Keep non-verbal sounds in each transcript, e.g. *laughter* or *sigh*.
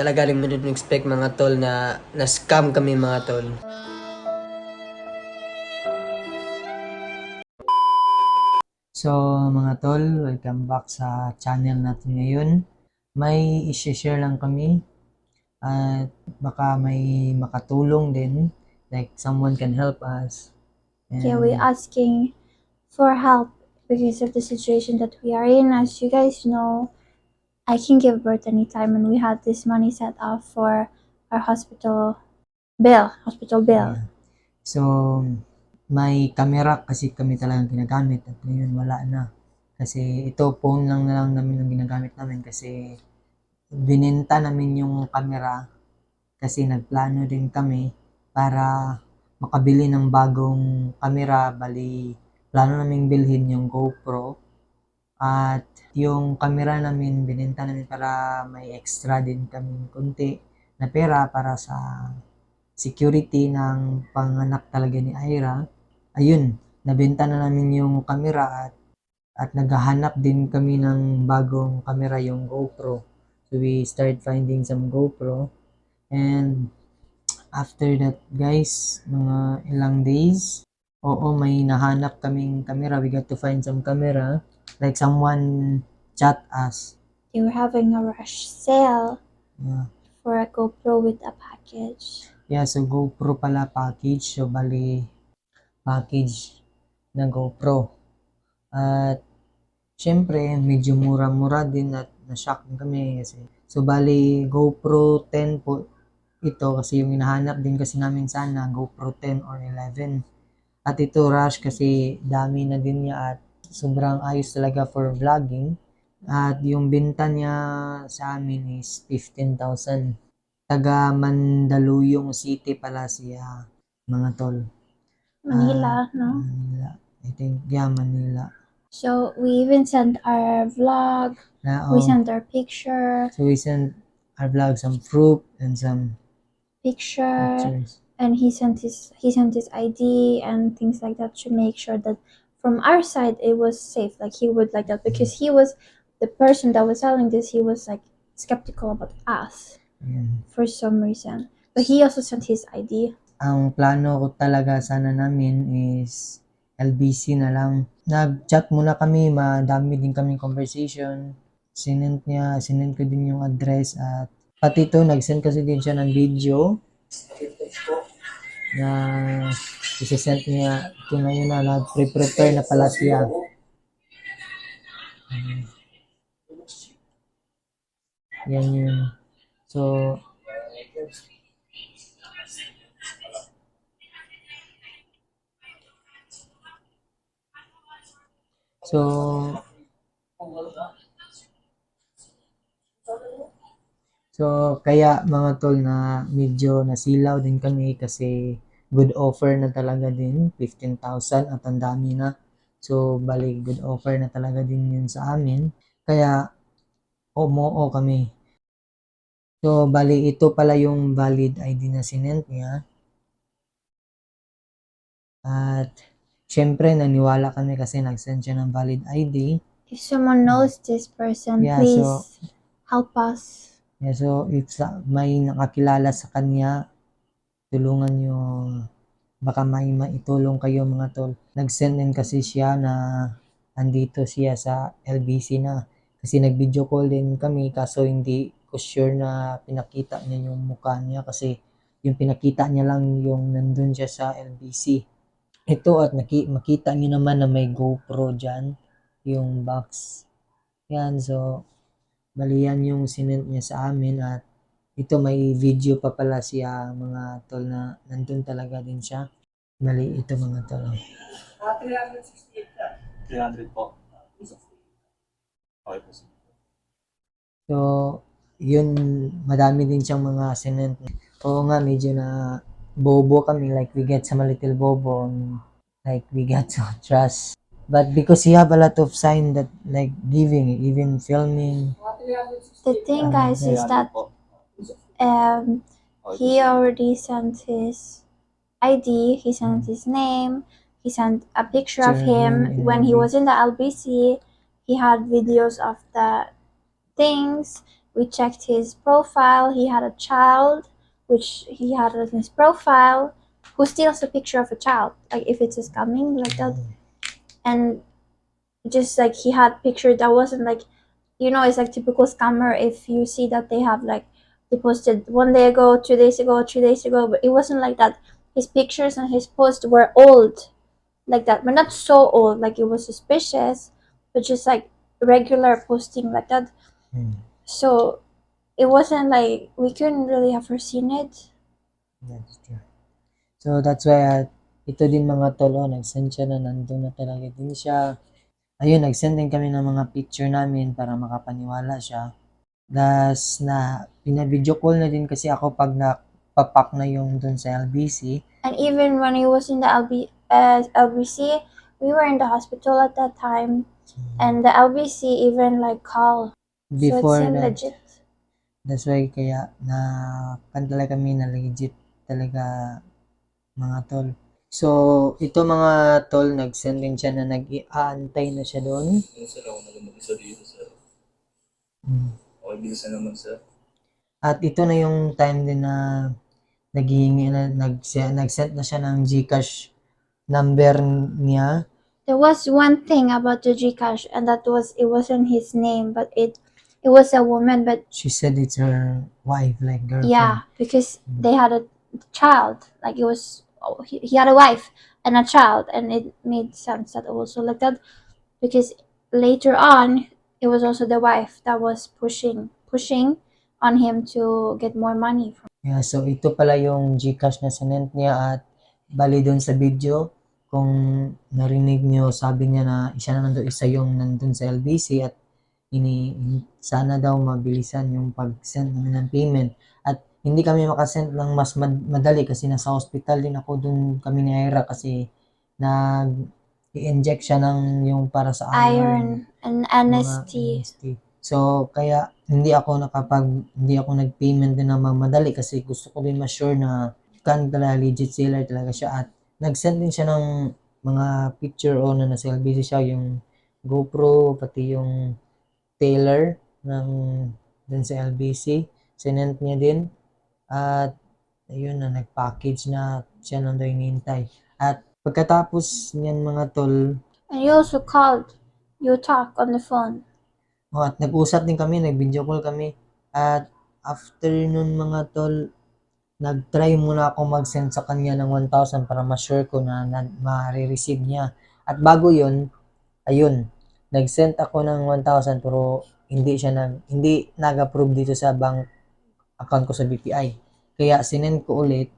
talaga rin mo expect mga tol na na-scam kami mga tol. So mga tol, welcome back sa channel natin ngayon. May i-share lang kami at baka may makatulong din like someone can help us. Yeah, we're asking for help because of the situation that we are in. As you guys know, I can give birth anytime, and we had this money set off for our hospital bill, hospital bill. Yeah. So, may camera kasi kami talagang ginagamit at ngayon wala na. Kasi ito, phone lang na lang namin ang ginagamit namin kasi bininta namin yung camera kasi nagplano din kami para makabili ng bagong camera. Bali, plano namin bilhin yung GoPro at yung camera namin bininta namin para may extra din kami kunti na pera para sa security ng panganak talaga ni Ira. Ayun, nabenta na namin yung camera at at naghahanap din kami ng bagong camera yung GoPro. So we start finding some GoPro and after that guys, mga ilang days, oo may nahanap kaming camera. We got to find some camera like someone chat us. They were having a rush sale Yeah. for a GoPro with a package. Yeah, so GoPro pala package. So, bali, package na GoPro. At, syempre, medyo mura-mura din at na-shock din kami kasi. So, bali, GoPro 10 po ito kasi yung hinahanap din kasi namin sana GoPro 10 or 11. At ito rush kasi dami na din niya at sobrang ayos talaga for vlogging. At yung binta niya sa amin is 15,000 taga Mandaluyong City pala siya, mga tol. Manila, Ah, no? Manila. I think, yeah, Manila. So we even sent our vlog, Na, we oh, sent our picture, so we sent our vlog some fruit and some picture, pictures. and he sent his he sent his ID and things like that to make sure that from our side it was safe. Like he would like that because he was the person that was selling this. He was like skeptical about us Ayan. for some reason, but he also sent his ID. Ang plano ko talaga sana namin is LBC na lang. Nag-chat muna kami, madami din kami conversation. Sinend niya, sinend ko din yung address at pati ito, nag-send kasi din siya ng video na isasend niya ito na nag-prepare na pala siya. Yan yun. So, So, So, kaya mga tol na medyo nasilaw din kami kasi good offer na talaga din, 15,000 at ang dami na. So, bali good offer na talaga din yun sa amin. Kaya, umoo kami. So, bali ito pala yung valid ID na sinent niya. At, syempre, naniwala kami kasi nag-send siya ng valid ID. If someone knows this person, Yeah, please so- help us. Yeah, so if sa, may nakakilala sa kanya, tulungan nyo, baka may maitulong kayo mga tol. Nag-send din kasi siya na andito siya sa LBC na. Kasi nag-video call din kami kaso hindi ko sure na pinakita niya yung mukha niya kasi yung pinakita niya lang yung nandun siya sa LBC. Ito at naki, makita niyo naman na may GoPro dyan, yung box. Yan, so Bali yan yung sinend niya sa amin at ito may video pa pala siya mga tol na nandun talaga din siya. Bali ito mga tol. 300 po. Okay po. So, yun, madami din siyang mga sinend. Oo nga, medyo na bobo kami. Like, we get some little bobo. Like, we get so trust. But because you have a lot of sign that like giving, even filming, The thing, guys, is that um he already sent his ID, he sent his name, he sent a picture of him when he was in the LBC. He had videos of the things. we checked his profile. He had a child, which he had in his profile, who steals a picture of a child, like if it's his coming, like that. And just like he had picture that wasn't like, you know, it's like typical scammer. If you see that they have like they posted one day ago, two days ago, three days ago, but it wasn't like that. His pictures and his posts were old, like that, but not so old. Like it was suspicious, but just like regular posting like that. Hmm. So it wasn't like we couldn't really have foreseen it. That's true. So, that's why, uh, ito din mga tol, oh, nag-send siya na nandun na talaga din siya. Ayun, nag-send din kami ng mga picture namin para makapaniwala siya. Das na, pinabidyo call na din kasi ako pag napapak na yung dun sa LBC. And even when he was in the LB, uh, LBC, we were in the hospital at that time, and the LBC even like called. Before so it seemed that, legit. That's why kaya na kan talaga kami na legit talaga mga tol. So, ito mga tol, nag-send din siya na nag-aantay na siya doon. Yung sir, ako na mag-isa dito, sir. Hmm. Okay, bilisan naman, sir. At ito na yung time din na naghihingi na, nag, nag-send na siya ng Gcash number niya. There was one thing about the Gcash, and that was it wasn't his name, but it it was a woman. But She said it's her wife, like girlfriend. yeah, because they had a child. Like it was he, had a wife and a child, and it made sense that also like that, because later on it was also the wife that was pushing pushing on him to get more money from. Yeah, so ito pala yung Gcash na sinend niya at bali doon sa video kung narinig niyo sabi niya na isa na nandun isa yung nandun sa LBC at ini sana daw mabilisan yung pag-send ng payment at hindi kami makasend ng mas mad- madali kasi nasa hospital din ako. Doon kami ni Ira kasi nag i-inject siya ng yung para sa Iron. And mga NST. NST. So, kaya hindi ako nakapag, hindi ako nag-payment din ng madali kasi gusto ko din ma-sure na kan talaga legit seller talaga siya. At nag-send din siya ng mga picture o na nasa LBC siya yung GoPro pati yung Taylor ng dun sa LBC sinend niya din at ayun na nag-package na siya daw hinihintay at pagkatapos niyan mga tol And you also called. You talk on the phone. Oh, at nag-usap din kami, nag-video call kami. At after nun mga tol, nag-try muna ako mag-send sa kanya ng 1,000 para ma-sure ko na, na ma-receive niya. At bago yun, ayun, nag-send ako ng 1,000 pero hindi siya nag, hindi nag-approve dito sa bank account ko sa BPI. Kaya sinend ko ulit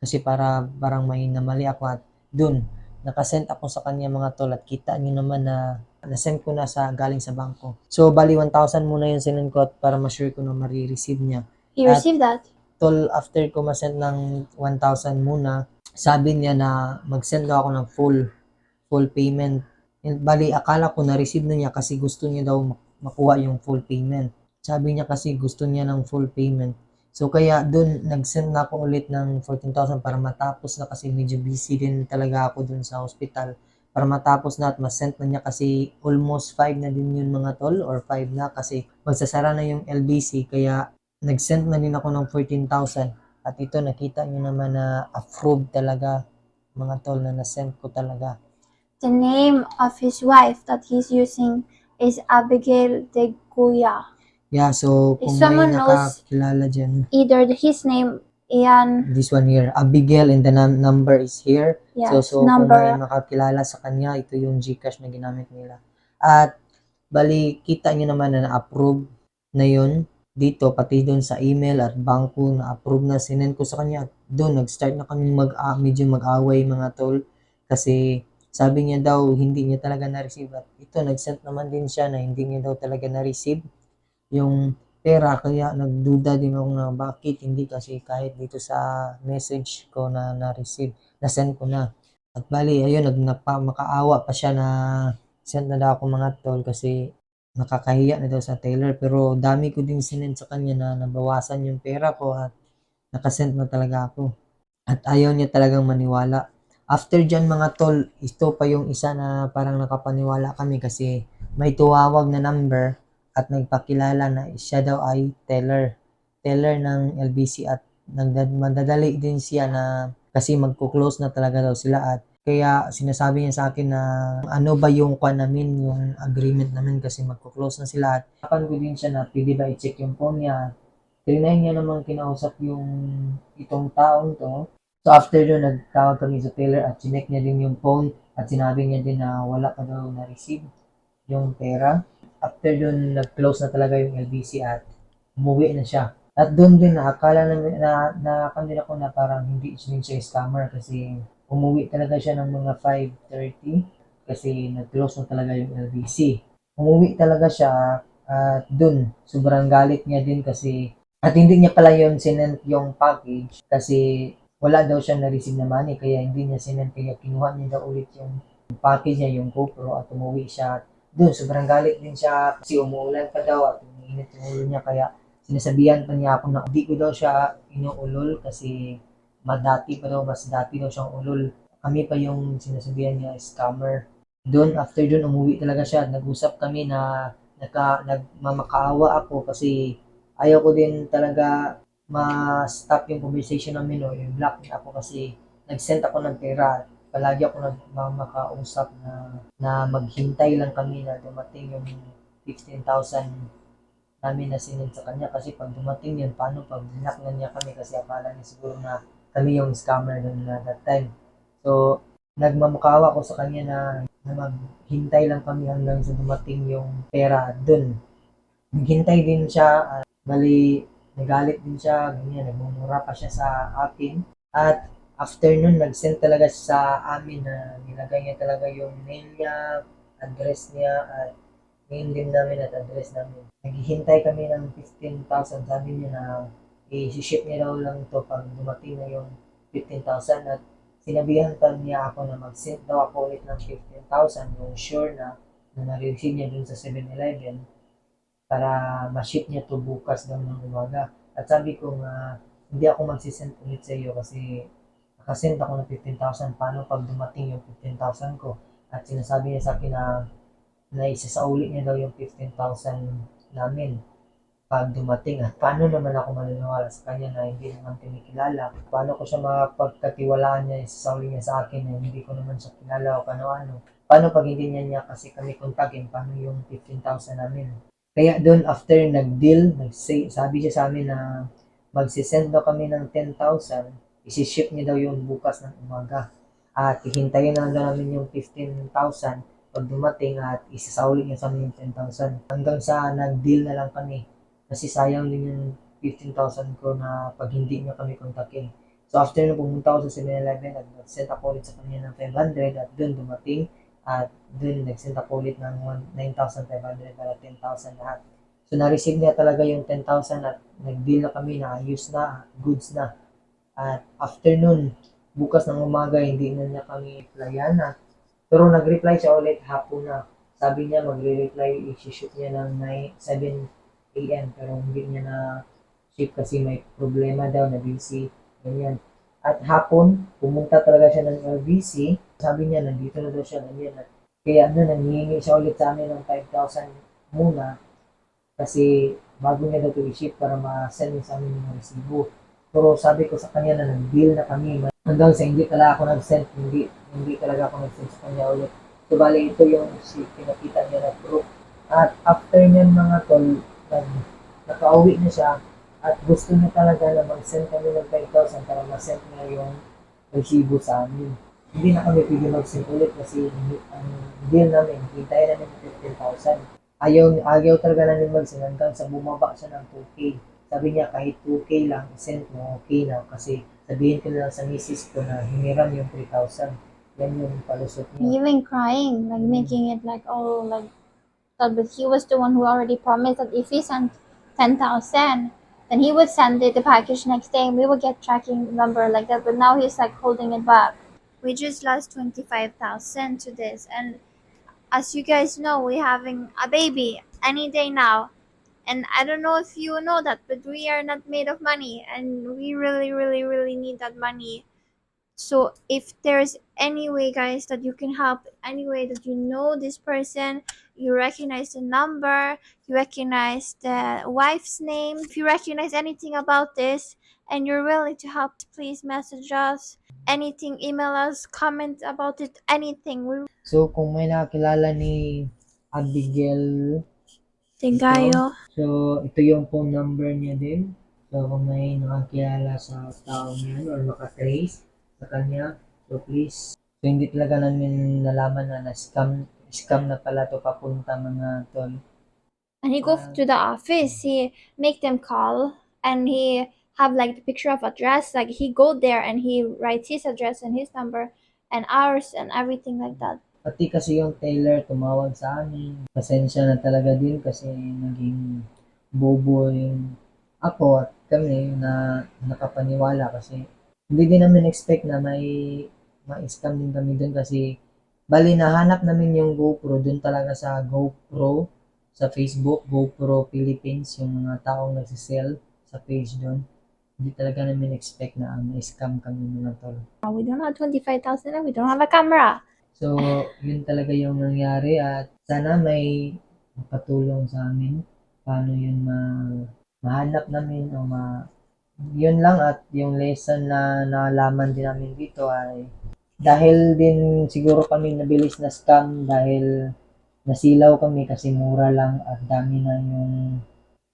kasi para parang may namali ako at dun, nakasend ako sa kanya mga tol at kita niyo naman na nasend ko na sa galing sa bangko. So, bali 1,000 muna yung sinend ko at para ma-sure ko na ma-receive niya. You At- received that. Tol, after ko ma-send ng 1,000 muna, sabi niya na mag-send daw ako ng full full payment. And, bali, akala ko na-receive na niya kasi gusto niya daw mak- makuha yung full payment. Sabi niya kasi gusto niya ng full payment. So, kaya dun, nag-send na ako ulit ng 14,000 para matapos na kasi medyo busy din talaga ako dun sa hospital. Para matapos na at ma-send na niya kasi almost 5 na din yun mga tol or 5 na kasi magsasara na yung LBC kaya nag-send na din ako ng 14,000 at ito nakita niyo naman na approved talaga mga tol na na-send ko talaga. The name of his wife that he's using is Abigail de Guya. Yeah, so If kung may knows- nakakilala dyan, Either the- his name and this one here, Abigail and the num- number is here. yes, So, so kung may number. makakilala sa kanya, ito yung Gcash na ginamit nila. At bali, kita nyo naman na na-approve na yun dito, pati doon sa email at bangko na approve na sinend ko sa kanya. At doon, nag-start na kami mag, ah, medyo mag-away mga tol. Kasi sabi niya daw, hindi niya talaga na-receive. At ito, nag-send naman din siya na hindi niya daw talaga na-receive yung pera. Kaya nagduda din ako na bakit hindi kasi kahit dito sa message ko na na-receive, na-send ko na. At bali, ayun, nag, makaawa pa siya na send na daw ako mga tol kasi nakakahiya na daw sa Taylor. Pero dami ko din sinend sa kanya na nabawasan yung pera ko at nakasend na talaga ako. At ayaw niya talagang maniwala. After dyan mga tol, ito pa yung isa na parang nakapaniwala kami kasi may tuwawag na number at nagpakilala na siya daw ay teller. Teller ng LBC at nagdad madadali din siya na kasi magko-close na talaga daw sila at kaya sinasabi niya sa akin na ano ba yung kwan namin, yung agreement namin kasi magko-close na sila at kapan ko din siya na pwede ba i-check yung phone niya. Trinay niya naman kinausap yung itong taong to. So after yun, nagtawag kami sa teller at chinek niya din yung phone at sinabi niya din na wala pa daw na-receive yung pera. After yun, nag-close na talaga yung LBC at umuwi na siya. At doon din nakakala na, na, nakakala din ako na parang hindi din siya scammer kasi umuwi talaga siya ng mga 5.30 kasi nag-close na talaga yung LBC. Umuwi talaga siya at doon, sobrang galit niya din kasi at hindi niya pala yun sinend yung package kasi wala daw siya na-receive na money kaya hindi niya sinend kaya kinuha niya daw ulit yung package niya, yung GoPro at umuwi siya. Doon, sobrang galit din siya kasi umuulan pa daw at umiinit yung ulo niya kaya sinasabihan pa niya ako na hindi ko daw siya inuulol kasi madati pa daw, mas dati daw siyang ulol. Kami pa yung sinasabihan niya scammer. Doon, after doon, umuwi talaga siya. Nag-usap kami na nagka, nagmamakaawa ako kasi ayaw ko din talaga ma-stop yung conversation namin o yung block ako kasi nag-send ako ng pera. Palagi ako nagmamakausap na, na maghintay lang kami na dumating yung 15,000 namin na sinend sa kanya kasi pag dumating yun, paano pag block na niya kami kasi akala niya siguro na kami yung scammer nun na that time. So, nagmamukawa ko sa kanya na, na maghintay lang kami hanggang sa dumating yung pera dun. Naghintay din siya, at bali, nagalit din siya, ganyan, nagmumura pa siya sa akin. At after nun, nag-send talaga sa amin na nilagay niya talaga yung name niya, address niya, at name din namin at address namin. Naghihintay kami ng 15,000. Sabi niya na i-ship niya daw lang to pag dumating na yung 15,000 at sinabihan pa niya ako na mag-send daw ako ulit ng 15,000 yung sure na na na-receive niya dun sa 7-Eleven para ma-ship niya to bukas daw ng umaga. At sabi ko nga, hindi ako magsisend ulit sa iyo kasi nakasend ako ng 15,000. Paano pag dumating yung 15,000 ko? At sinasabi niya sa akin na na isasauli niya daw yung 15,000 namin pag dumating at paano naman ako maniniwala sa kanya na hindi naman kinikilala paano ko siya mapagkatiwalaan niya isasauli niya sa akin na hindi ko naman siya kilala o kano-ano paano pag hindi niya niya kasi kami kontakin paano yung 15,000 namin kaya doon after nag-deal sabi siya sa amin na magsisend daw kami ng 10,000 isi-ship niya daw yung bukas ng umaga at hihintayin na lang namin yung 15,000 pag dumating at isasauli niya sa amin yung 10,000 hanggang sa nag-deal na lang kami kasi sayang din yung 15,000 ko na pag hindi niya kami kontakin. So after na pumunta ako sa 7-Eleven, nag-send ako ulit sa kanya ng 500 at dun dumating at dun nag-send ako ulit ng 9,500 para 10,000 lahat. So na-receive niya talaga yung 10,000 at nag-deal na kami na ayos na, goods na. At after nun, bukas ng umaga, hindi na niya kami replyan. Pero nag-reply siya ulit hapon na. Sabi niya magre-reply, i-shoot niya ng 9, 7 a.m. pero hindi niya na ship kasi may problema daw na busy. Ganyan. At hapon, pumunta talaga siya ng LBC. Sabi niya, nandito na daw siya. Ganyan. At kaya ano, nangihingi siya ulit sa amin ng 5,000 muna kasi bago niya daw i-ship para ma-send niya sa amin yung resibo. Pero sabi ko sa kanya na nag-deal na kami. Hanggang sa hindi talaga ako nag-send, hindi, hindi talaga ako nag-send sa kanya ulit. So, bali, ito yung si, pinakita niya na proof. At after niyan mga tol, nag, nakauwi na siya at gusto niya talaga na mag-send kami ng 5,000 para ma-send niya yung resibo sa amin. Hindi na kami pwede mag-send ulit kasi ang deal namin, hintayin namin ng 15,000. Ayaw, ayaw talaga namin mag-send hanggang sa bumaba siya ng 2K. Sabi niya kahit 2K lang, send mo, okay na. Kasi sabihin ko na lang sa misis ko na hiniram yung 3,000. Yan yung palusot niya. Even crying, like making it like, oh, like, but he was the one who already promised that if he sent 10,000, then he would send it, the package next day and we would get tracking number like that. But now he's like holding it back. We just lost 25,000 to this. And as you guys know, we're having a baby any day now. And I don't know if you know that, but we are not made of money and we really, really, really need that money So if there's any way, guys, that you can help, any way that you know this person, you recognize the number, you recognize the wife's name, if you recognize anything about this and you're willing to help, please message us. Anything, email us, comment about it, anything. We So, kung may nakakilala ni Abigail Tigayo. So, ito yung phone number niya din. So, kung may nakakilala sa taong yan or makatrace sa kanya, so please. So, hindi talaga namin nalaman na na-scam, scam na pala to papunta mga tol. And he go ah. to the office, he make them call and he have like the picture of address. Like he go there and he writes his address and his number and ours and everything like that. Pati kasi yung Taylor tumawag sa amin. Pasensya na talaga din kasi naging bobo yung ako at kami na nakapaniwala kasi hindi din namin expect na may ma-scam din kami dun kasi bali nahanap namin yung GoPro dun talaga sa GoPro sa Facebook, GoPro Philippines, yung mga taong nagsisell sa page dun. Hindi talaga namin expect na ma-scam kami mga tol. We don't have 25,000 and we don't have a camera. So, yun talaga yung nangyari at sana may makatulong sa amin paano yun ma mahanap namin o ma yun lang at yung lesson na nalaman din namin dito ay dahil din siguro kami nabilis na scam dahil nasilaw kami kasi mura lang at dami na yung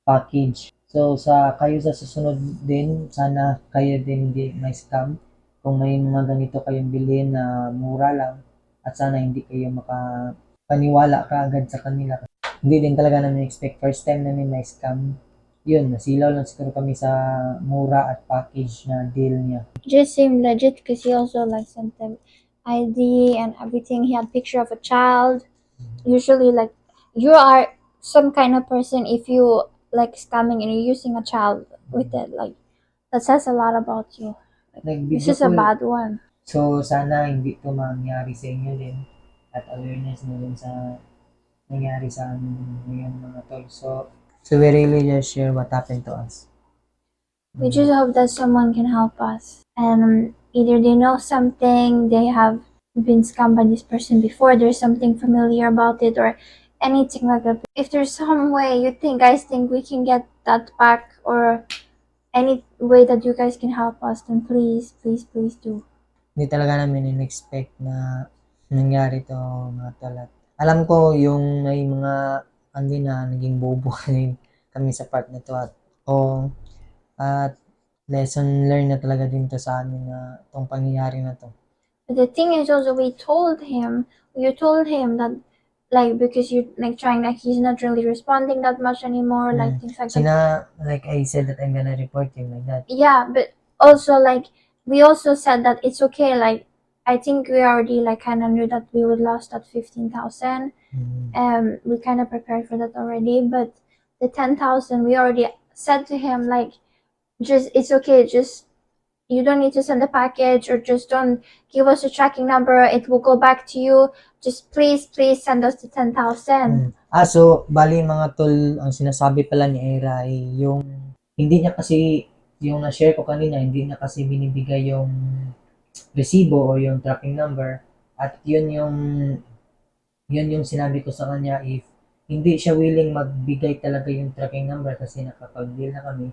package. So sa kayo sa susunod din, sana kayo din hindi may scam. Kung may mga ganito kayong bilhin na mura lang, at sana hindi kayo makapaniwala ka agad sa kanila. Hindi din talaga namin expect. First time namin may scam. Yun, nasilaw lang siguro kami sa mura at package na deal niya. Just seemed legit because he also like sent them ID and everything. He had picture of a child. Usually like you are some kind of person if you like scamming and you're using a child with it. Like that says a lot about you. This Nag-video is a bad one. So, sana hindi to mangyari sa inyo din. At awareness na din sa nangyari sa amin ngayon mga tol. So, so we really just share what happened to us. We just hope that someone can help us. And either they know something, they have been scammed by this person before, there's something familiar about it, or anything like that. If there's some way you think, guys think we can get that back, or any way that you guys can help us, then please, please, please do. Hindi talaga namin in-expect na nangyari to mga tol. At alam ko yung may mga hindi na naging bobo *laughs* kami sa part na to at o at lesson learned na talaga din to sa amin na tong pangyayari na to. But the thing is also we told him, you told him that like because you like trying like he's not really responding that much anymore, like Mm. things like that. Sina, like I said that I'm gonna report him like that. yeah but also like we also said that it's okay like i think we already like kind of knew that we would lost that 15000 Mm. um we kind of prepared for that already but the 10000 we already said to him like just it's okay just you don't need to send the package or just don't give us a tracking number it will go back to you just please please send us the 10000 Mm. Ah, so, bali mga tol, ang sinasabi pala ni Era ay yung, hindi niya kasi, yung na-share ko kanina, hindi niya kasi binibigay yung resibo o yung tracking number. At yun yung, yun yung sinabi ko sa kanya, if hindi siya willing magbigay talaga yung tracking number kasi nakapag-deal na kami,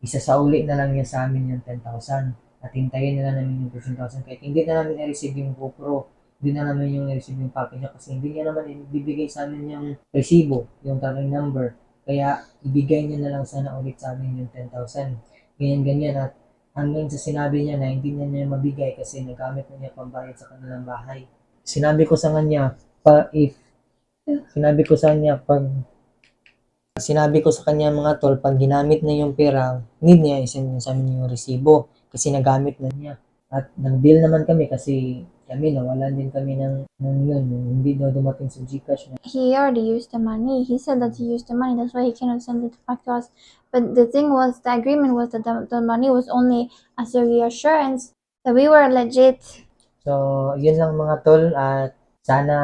isasauli na lang niya sa amin yung 10,000 at hintayin na lang namin yung 15,000 kahit hindi na namin i-receive yung GoPro hindi na namin yung i-receive yung package niya kasi hindi niya naman ibibigay sa amin yung resibo, yung tracking number. Kaya ibigay niya na lang sana ulit sa amin yung 10,000. Ganyan-ganyan at hanggang sa sinabi niya na hindi niya niya mabigay kasi nagamit na niya pambayad sa kanilang bahay. Sinabi ko sa kanya, pa if sinabi ko sa kanya pag sinabi ko sa kanya mga tol, pag ginamit na yung pera, need niya isend niya sa amin yung resibo kasi nagamit na niya. At nag-deal naman kami kasi kami nawalan din kami ng, ng yun, hindi daw dumating sa Gcash na he already used the money. He said that he used the money. That's why he cannot send it back to us. But the thing was, the agreement was that the, the money was only as a reassurance that we were legit. So, yun lang mga tol at sana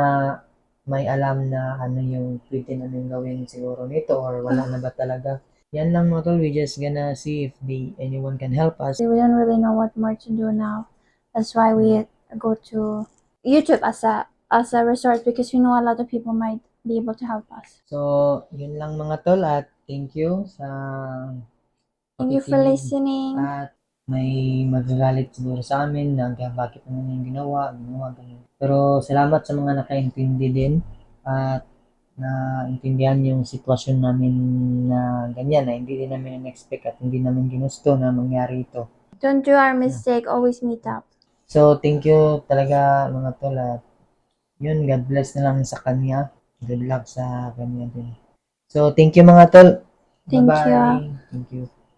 may alam na ano yung pwede namin gawin siguro nito or wala na ba talaga. Yan lang mga tol, we just gonna see if the anyone can help us. We don't really know what more to do now. That's why we go to YouTube as a as a resort because we know a lot of people might be able to help us. So, yun lang mga tol at thank you sa Thank you for listening. At may magagalit siguro sa amin na kaya bakit naman yung ginawa, ginawa, ganun. Pero salamat sa mga nakaintindi din at na intindihan yung sitwasyon namin na ganyan na hindi din namin expect at hindi namin ginusto na mangyari ito. Don't do our mistake. Always meet up. So, thank you talaga mga tol at yun, God bless na lang sa kanya. Good luck sa kanya din. So, thank you mga tol. Thank Bye-bye. you. Thank you.